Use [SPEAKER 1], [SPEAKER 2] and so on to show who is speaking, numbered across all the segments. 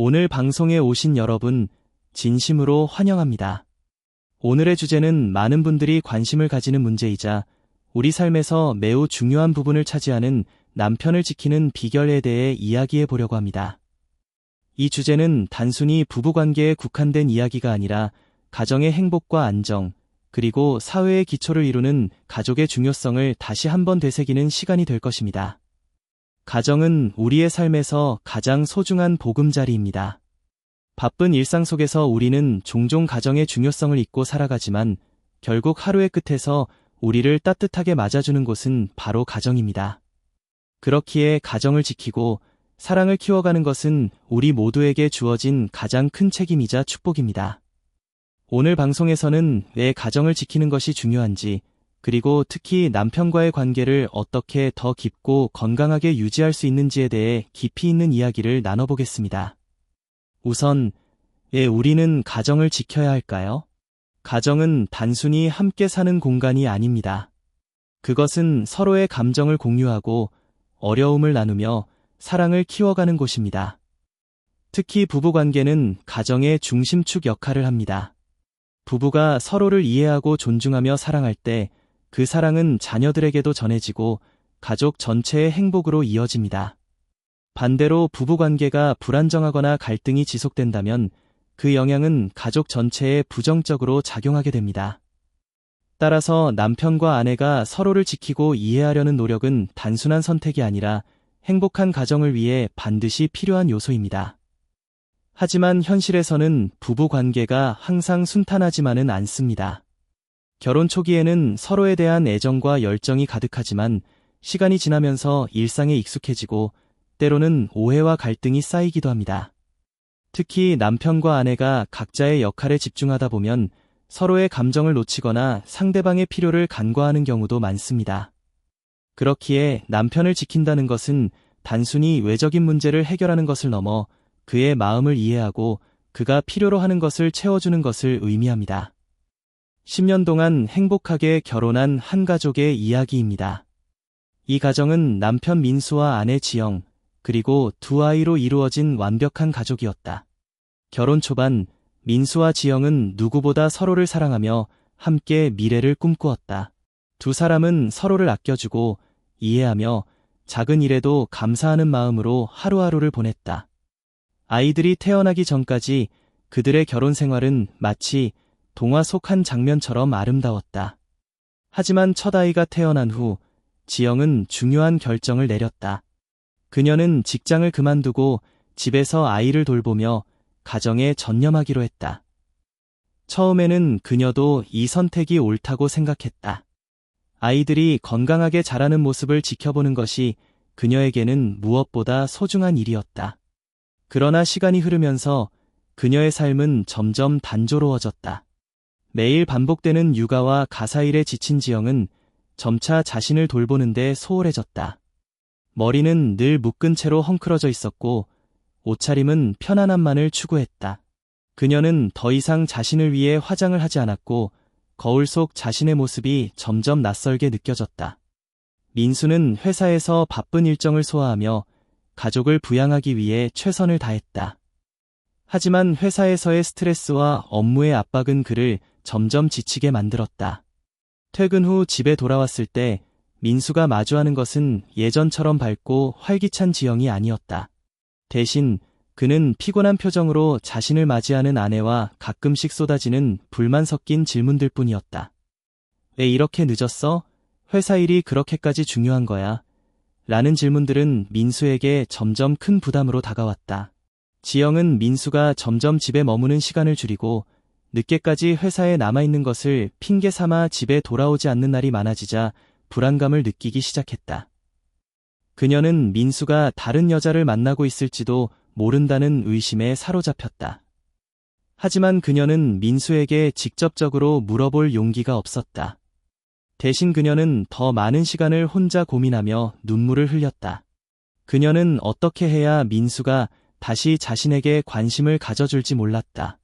[SPEAKER 1] 오늘 방송에 오신 여러분, 진심으로 환영합니다. 오늘의 주제는 많은 분들이 관심을 가지는 문제이자 우리 삶에서 매우 중요한 부분을 차지하는 남편을 지키는 비결에 대해 이야기해 보려고 합니다. 이 주제는 단순히 부부관계에 국한된 이야기가 아니라 가정의 행복과 안정, 그리고 사회의 기초를 이루는 가족의 중요성을 다시 한번 되새기는 시간이 될 것입니다. 가정은 우리의 삶에서 가장 소중한 보금자리입니다. 바쁜 일상 속에서 우리는 종종 가정의 중요성을 잊고 살아가지만 결국 하루의 끝에서 우리를 따뜻하게 맞아주는 곳은 바로 가정입니다. 그렇기에 가정을 지키고 사랑을 키워가는 것은 우리 모두에게 주어진 가장 큰 책임이자 축복입니다. 오늘 방송에서는 왜 가정을 지키는 것이 중요한지, 그리고 특히 남편과의 관계를 어떻게 더 깊고 건강하게 유지할 수 있는지에 대해 깊이 있는 이야기를 나눠보겠습니다. 우선, 왜 우리는 가정을 지켜야 할까요? 가정은 단순히 함께 사는 공간이 아닙니다. 그것은 서로의 감정을 공유하고 어려움을 나누며 사랑을 키워가는 곳입니다. 특히 부부관계는 가정의 중심축 역할을 합니다. 부부가 서로를 이해하고 존중하며 사랑할 때 그 사랑은 자녀들에게도 전해지고 가족 전체의 행복으로 이어집니다. 반대로 부부관계가 불안정하거나 갈등이 지속된다면 그 영향은 가족 전체에 부정적으로 작용하게 됩니다. 따라서 남편과 아내가 서로를 지키고 이해하려는 노력은 단순한 선택이 아니라 행복한 가정을 위해 반드시 필요한 요소입니다. 하지만 현실에서는 부부 관계가 항상 순탄하지만은 않습니다. 결혼 초기에는 서로에 대한 애정과 열정이 가득하지만 시간이 지나면서 일상에 익숙해지고 때로는 오해와 갈등이 쌓이기도 합니다. 특히 남편과 아내가 각자의 역할에 집중하다 보면 서로의 감정을 놓치거나 상대방의 필요를 간과하는 경우도 많습니다. 그렇기에 남편을 지킨다는 것은 단순히 외적인 문제를 해결하는 것을 넘어 그의 마음을 이해하고 그가 필요로 하는 것을 채워주는 것을 의미합니다. 10년 동안 행복하게 결혼한 한 가족의 이야기입니다. 이 가정은 남편 민수와 아내 지영, 그리고 두 아이로 이루어진 완벽한 가족이었다. 결혼 초반 민수와 지영은 누구보다 서로를 사랑하며 함께 미래를 꿈꾸었다. 두 사람은 서로를 아껴주고 이해하며 작은 일에도 감사하는 마음으로 하루하루를 보냈다. 아이들이 태어나기 전까지 그들의 결혼 생활은 마치 동화 속 한 장면처럼 아름다웠다. 하지만 첫 아이가 태어난 후 지영은 중요한 결정을 내렸다. 그녀는 직장을 그만두고 집에서 아이를 돌보며 가정에 전념하기로 했다. 처음에는 그녀도 이 선택이 옳다고 생각했다. 아이들이 건강하게 자라는 모습을 지켜보는 것이 그녀에게는 무엇보다 소중한 일이었다. 그러나 시간이 흐르면서 그녀의 삶은 점점 단조로워졌다. 매일 반복되는 육아와 가사일에 지친 지영은 점차 자신을 돌보는데 소홀해졌다. 머리는 늘 묶은 채로 헝클어져 있었고 옷차림은 편안함만을 추구했다. 그녀는 더 이상 자신을 위해 화장을 하지 않았고 거울 속 자신의 모습이 점점 낯설게 느껴졌다. 민수는 회사에서 바쁜 일정을 소화하며 가족을 부양하기 위해 최선을 다했다. 하지만 회사에서의 스트레스와 업무의 압박은 그를 점점 지치게 만들었다. 퇴근 후 집에 돌아왔을 때 민수가 마주하는 것은 예전처럼 밝고 활기찬 지영이 아니었다. 대신 그는 피곤한 표정으로 자신을 맞이하는 아내와 가끔씩 쏟아지는 불만 섞인 질문들 뿐이었다. 왜 이렇게 늦었어? 회사 일이 그렇게까지 중요한 거야? 라는 질문들은 민수에게 점점 큰 부담으로 다가왔다. 지영은 민수가 점점 집에 머무는 시간을 줄이고 늦게까지 회사에 남아있는 것을 핑계 삼아 집에 돌아오지 않는 날이 많아지자 불안감을 느끼기 시작했다. 그녀는 민수가 다른 여자를 만나고 있을지도 모른다는 의심에 사로잡혔다. 하지만 그녀는 민수에게 직접적으로 물어볼 용기가 없었다. 대신 그녀는 더 많은 시간을 혼자 고민하며 눈물을 흘렸다. 그녀는 어떻게 해야 민수가 다시 자신에게 관심을 가져줄지 몰랐다.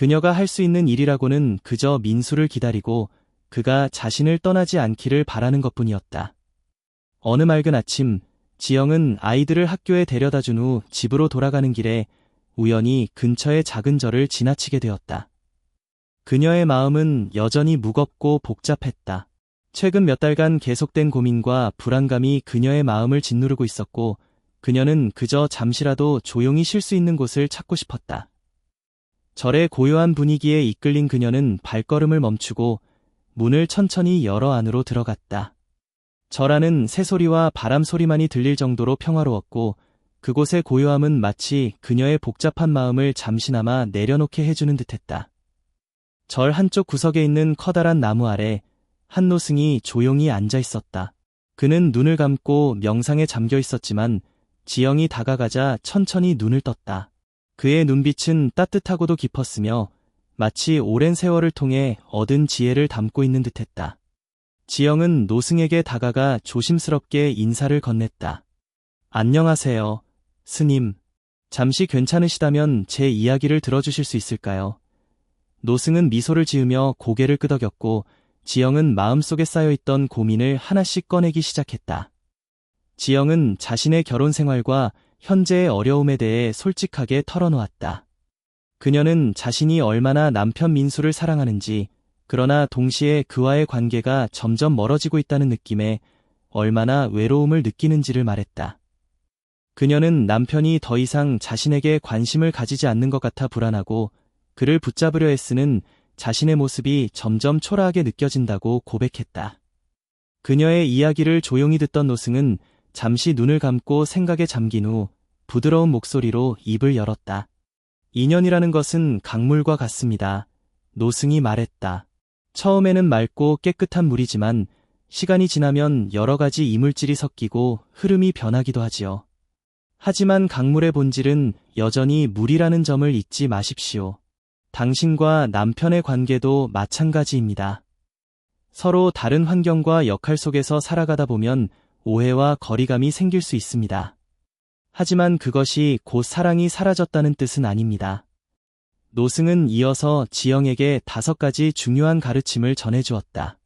[SPEAKER 1] 그녀가 할 수 있는 일이라고는 그저 민수를 기다리고 그가 자신을 떠나지 않기를 바라는 것 뿐이었다. 어느 맑은 아침, 지영은 아이들을 학교에 데려다 준 후 집으로 돌아가는 길에 우연히 근처의 작은 절을 지나치게 되었다. 그녀의 마음은 여전히 무겁고 복잡했다. 최근 몇 달간 계속된 고민과 불안감이 그녀의 마음을 짓누르고 있었고, 그녀는 그저 잠시라도 조용히 쉴 수 있는 곳을 찾고 싶었다. 절의 고요한 분위기에 이끌린 그녀는 발걸음을 멈추고 문을 천천히 열어 안으로 들어갔다. 절 안은 새소리와 바람 소리만이 들릴 정도로 평화로웠고 그곳의 고요함은 마치 그녀의 복잡한 마음을 잠시나마 내려놓게 해주는 듯했다. 절 한쪽 구석에 있는 커다란 나무 아래 한 노승이 조용히 앉아 있었다. 그는 눈을 감고 명상에 잠겨 있었지만 지영이 다가가자 천천히 눈을 떴다. 그의 눈빛은 따뜻하고도 깊었으며 마치 오랜 세월을 통해 얻은 지혜를 담고 있는 듯했다. 지영은 노승에게 다가가 조심스럽게 인사를 건넸다. 안녕하세요, 스님. 잠시 괜찮으시다면 제 이야기를 들어주실 수 있을까요? 노승은 미소를 지으며 고개를 끄덕였고 지영은 마음속에 쌓여있던 고민을 하나씩 꺼내기 시작했다. 지영은 자신의 결혼 생활과 현재의 어려움에 대해 솔직하게 털어놓았다. 그녀는 자신이 얼마나 남편 민수를 사랑하는지, 그러나 동시에 그와의 관계가 점점 멀어지고 있다는 느낌에 얼마나 외로움을 느끼는지를 말했다. 그녀는 남편이 더 이상 자신에게 관심을 가지지 않는 것 같아 불안하고 그를 붙잡으려 애쓰는 자신의 모습이 점점 초라하게 느껴진다고 고백했다. 그녀의 이야기를 조용히 듣던 노승은 잠시 눈을 감고 생각에 잠긴 후 부드러운 목소리로 입을 열었다. 인연이라는 것은 강물과 같습니다. 노승이 말했다. 처음에는 맑고 깨끗한 물이지만 시간이 지나면 여러 가지 이물질이 섞이고 흐름이 변하기도 하지요. 하지만 강물의 본질은 여전히 물이라는 점을 잊지 마십시오. 당신과 남편의 관계도 마찬가지입니다. 서로 다른 환경과 역할 속에서 살아가다 보면 오해와 거리감이 생길 수 있습니다. 하지만 그것이 곧 사랑이 사라졌다는 뜻은 아닙니다. 노승은 이어서 지영에게 다섯 가지 중요한 가르침을 전해주었다.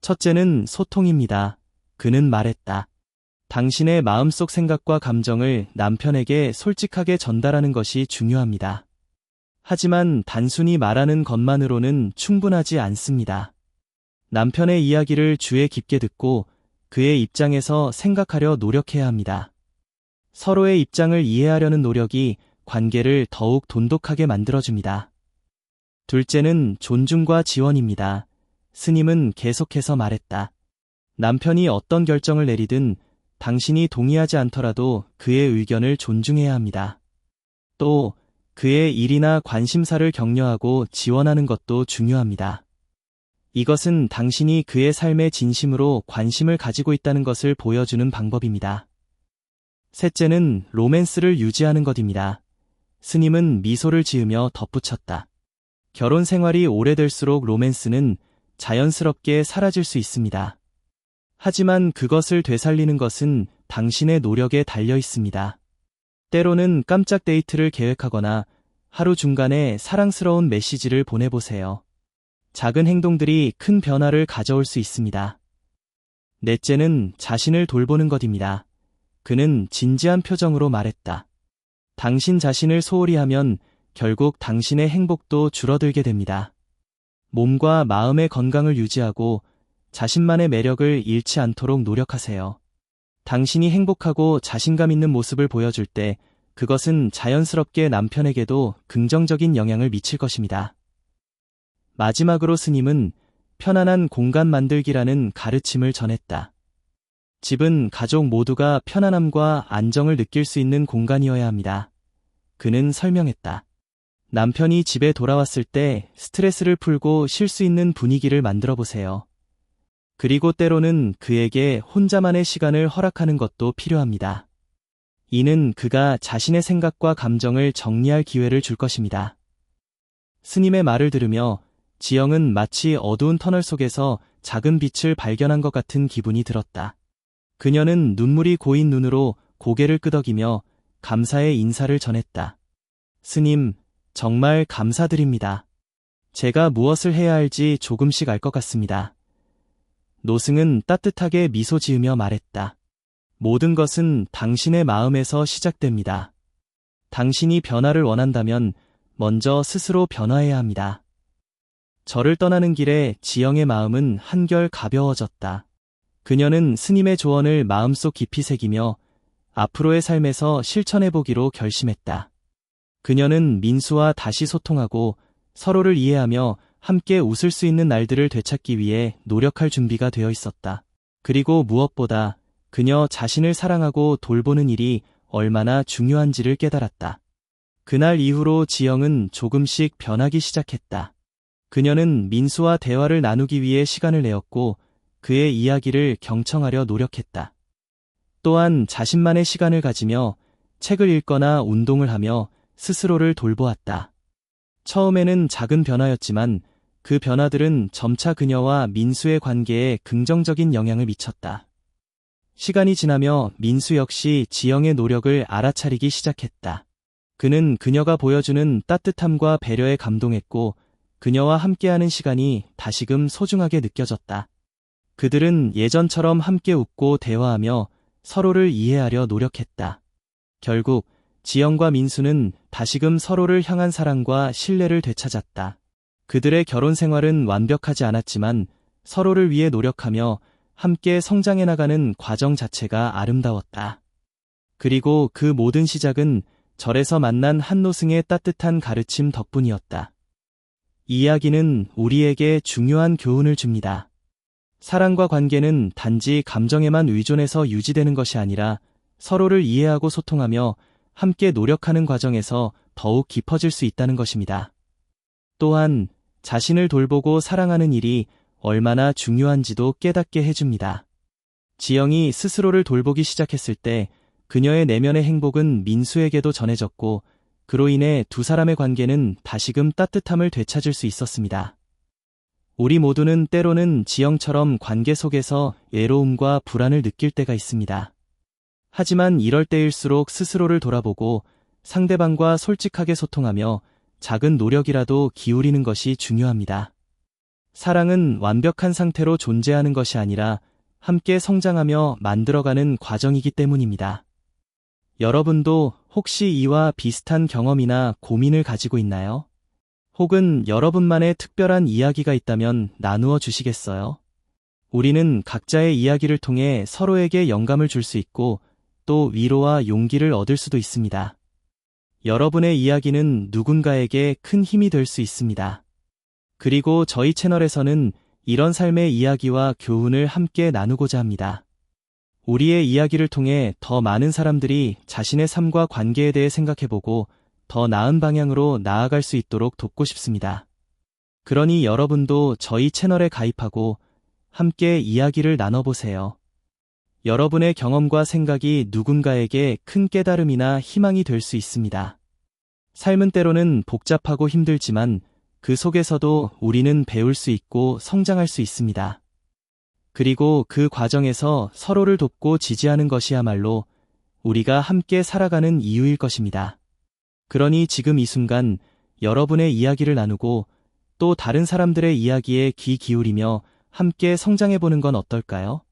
[SPEAKER 1] 첫째는 소통입니다. 그는 말했다. 당신의 마음속 생각과 감정을 남편에게 솔직하게 전달하는 것이 중요합니다. 하지만 단순히 말하는 것만으로는 충분하지 않습니다. 남편의 이야기를 주에 깊게 듣고 그의 입장에서 생각하려 노력해야 합니다. 서로의 입장을 이해하려는 노력이 관계를 더욱 돈독하게 만들어줍니다. 둘째는 존중과 지원입니다. 스님은 계속해서 말했다. 남편이 어떤 결정을 내리든 당신이 동의하지 않더라도 그의 의견을 존중해야 합니다. 또 그의 일이나 관심사를 격려하고 지원하는 것도 중요합니다. 이것은 당신이 그의 삶에 진심으로 관심을 가지고 있다는 것을 보여주는 방법입니다. 셋째는 로맨스를 유지하는 것입니다. 스님은 미소를 지으며 덧붙였다. 결혼 생활이 오래될수록 로맨스는 자연스럽게 사라질 수 있습니다. 하지만 그것을 되살리는 것은 당신의 노력에 달려 있습니다. 때로는 깜짝 데이트를 계획하거나 하루 중간에 사랑스러운 메시지를 보내보세요. 작은 행동들이 큰 변화를 가져올 수 있습니다. 넷째는 자신을 돌보는 것입니다. 그는 진지한 표정으로 말했다. 당신 자신을 소홀히 하면 결국 당신의 행복도 줄어들게 됩니다. 몸과 마음의 건강을 유지하고 자신만의 매력을 잃지 않도록 노력하세요. 당신이 행복하고 자신감 있는 모습을 보여줄 때 그것은 자연스럽게 남편에게도 긍정적인 영향을 미칠 것입니다. 마지막으로 스님은 편안한 공간 만들기라는 가르침을 전했다. 집은 가족 모두가 편안함과 안정을 느낄 수 있는 공간이어야 합니다. 그는 설명했다. 남편이 집에 돌아왔을 때 스트레스를 풀고 쉴 수 있는 분위기를 만들어 보세요. 그리고 때로는 그에게 혼자만의 시간을 허락하는 것도 필요합니다. 이는 그가 자신의 생각과 감정을 정리할 기회를 줄 것입니다. 스님의 말을 들으며 지영은 마치 어두운 터널 속에서 작은 빛을 발견한 것 같은 기분이 들었다. 그녀는 눈물이 고인 눈으로 고개를 끄덕이며 감사의 인사를 전했다. 스님, 정말 감사드립니다. 제가 무엇을 해야 할지 조금씩 알 것 같습니다. 노승은 따뜻하게 미소 지으며 말했다. 모든 것은 당신의 마음에서 시작됩니다. 당신이 변화를 원한다면 먼저 스스로 변화해야 합니다. 저를 떠나는 길에 지영의 마음은 한결 가벼워졌다. 그녀는 스님의 조언을 마음속 깊이 새기며 앞으로의 삶에서 실천해보기로 결심했다. 그녀는 민수와 다시 소통하고 서로를 이해하며 함께 웃을 수 있는 날들을 되찾기 위해 노력할 준비가 되어 있었다. 그리고 무엇보다 그녀 자신을 사랑하고 돌보는 일이 얼마나 중요한지를 깨달았다. 그날 이후로 지영은 조금씩 변하기 시작했다. 그녀는 민수와 대화를 나누기 위해 시간을 내었고 그의 이야기를 경청하려 노력했다. 또한 자신만의 시간을 가지며 책을 읽거나 운동을 하며 스스로를 돌보았다. 처음에는 작은 변화였지만 그 변화들은 점차 그녀와 민수의 관계에 긍정적인 영향을 미쳤다. 시간이 지나며 민수 역시 지영의 노력을 알아차리기 시작했다. 그는 그녀가 보여주는 따뜻함과 배려에 감동했고 그녀와 함께하는 시간이 다시금 소중하게 느껴졌다. 그들은 예전처럼 함께 웃고 대화하며 서로를 이해하려 노력했다. 결국 지영과 민수는 다시금 서로를 향한 사랑과 신뢰를 되찾았다. 그들의 결혼 생활은 완벽하지 않았지만 서로를 위해 노력하며 함께 성장해 나가는 과정 자체가 아름다웠다. 그리고 그 모든 시작은 절에서 만난 한노승의 따뜻한 가르침 덕분이었다. 이야기는 우리에게 중요한 교훈을 줍니다. 사랑과 관계는 단지 감정에만 의존해서 유지되는 것이 아니라 서로를 이해하고 소통하며 함께 노력하는 과정에서 더욱 깊어질 수 있다는 것입니다. 또한 자신을 돌보고 사랑하는 일이 얼마나 중요한지도 깨닫게 해줍니다. 지영이 스스로를 돌보기 시작했을 때 그녀의 내면의 행복은 민수에게도 전해졌고 그로 인해 두 사람의 관계는 다시금 따뜻함을 되찾을 수 있었습니다. 우리 모두는 때로는 지영처럼 관계 속에서 외로움과 불안을 느낄 때가 있습니다. 하지만 이럴 때일수록 스스로를 돌아보고 상대방과 솔직하게 소통하며 작은 노력이라도 기울이는 것이 중요합니다. 사랑은 완벽한 상태로 존재하는 것이 아니라 함께 성장하며 만들어가는 과정이기 때문입니다. 여러분도 혹시 이와 비슷한 경험이나 고민을 가지고 있나요? 혹은 여러분만의 특별한 이야기가 있다면 나누어 주시겠어요? 우리는 각자의 이야기를 통해 서로에게 영감을 줄 수 있고 또 위로와 용기를 얻을 수도 있습니다. 여러분의 이야기는 누군가에게 큰 힘이 될 수 있습니다. 그리고 저희 채널에서는 이런 삶의 이야기와 교훈을 함께 나누고자 합니다. 우리의 이야기를 통해 더 많은 사람들이 자신의 삶과 관계에 대해 생각해보고 더 나은 방향으로 나아갈 수 있도록 돕고 싶습니다. 그러니 여러분도 저희 채널에 가입하고 함께 이야기를 나눠보세요. 여러분의 경험과 생각이 누군가에게 큰 깨달음이나 희망이 될 수 있습니다. 삶은 때로는 복잡하고 힘들지만 그 속에서도 우리는 배울 수 있고 성장할 수 있습니다. 그리고 그 과정에서 서로를 돕고 지지하는 것이야말로 우리가 함께 살아가는 이유일 것입니다. 그러니 지금 이 순간 여러분의 이야기를 나누고 또 다른 사람들의 이야기에 귀 기울이며 함께 성장해보는 건 어떨까요?